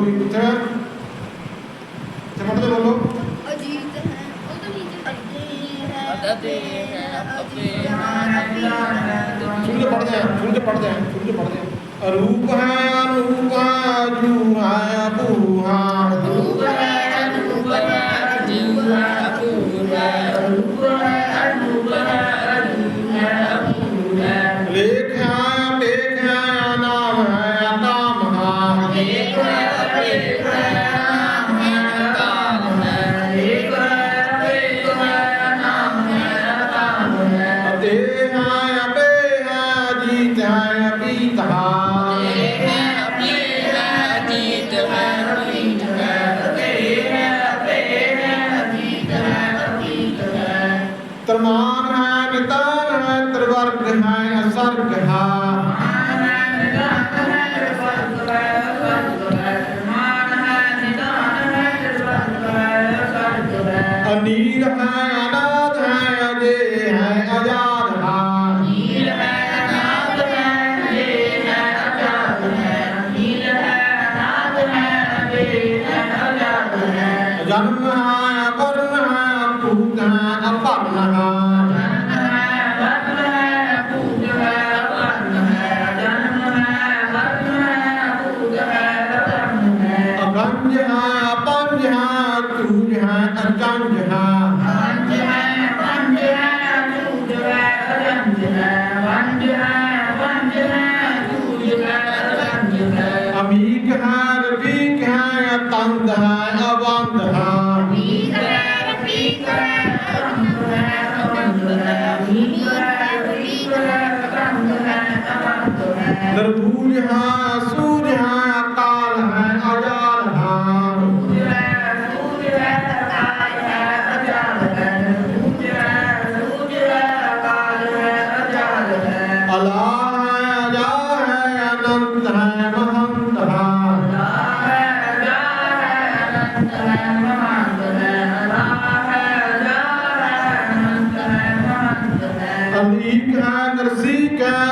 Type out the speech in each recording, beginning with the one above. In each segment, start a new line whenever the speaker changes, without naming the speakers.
ਵੀ ਕਿੱਥੇ ਹੈ ਤੇ ਪੜਦੇ ਬੋਲੋ
ਅਜੀਤ ਹੈ ਉਹ ਤਾਂ ਨੀਚੇ
ਅਦੇ ਹੈ ਅਦੇ
ਸੁਣ ਕੇ ਪੜਦੇ ਆ
ਸੁਣ ਕੇ ਪੜਦੇ ਆ ਸੁਣ ਕੇ ਪੜਦੇ ਆ ਅਰੂਪ ਹੈ ਅਨੂਪ ਹੈ नील है अनाथ है अजय है आजाद
नील है अनाथ है अजय है आजाद है नील है अनाथ है अजय है आजाद है
जन्म है वर्ण है भूत है अपर्ण है जहाँ अचम जहाँ अमीक हाँ रबीक हाँ या तंद हाँ अवंद निर्भूल हाँ Amika Narsika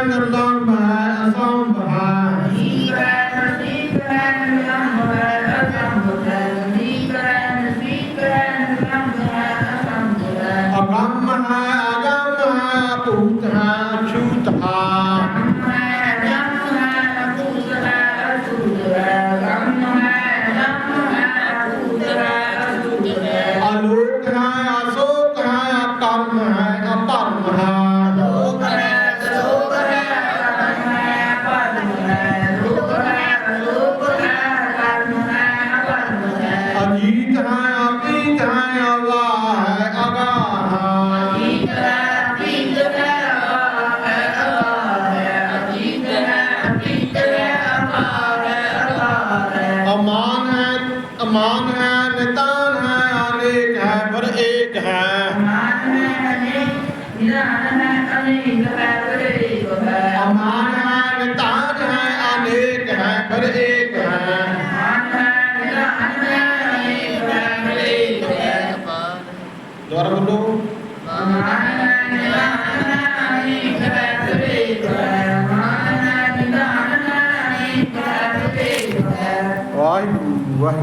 ਸਮਾਨ ਹੈ ਨਿਤਾਨ ਹੈ ਅਨੇਕ ਹੈ ਪਰ ਏਕ ਹੈ।
ਅਮਾਨ ਹੈ ਅਨੇਕ ਨਿਰਾਨ ਹੈ ਅਨੇਕ ਹੈ ਪਰ ਏਕ ਹੈ।
ਅਮਾਨ Rồi, quên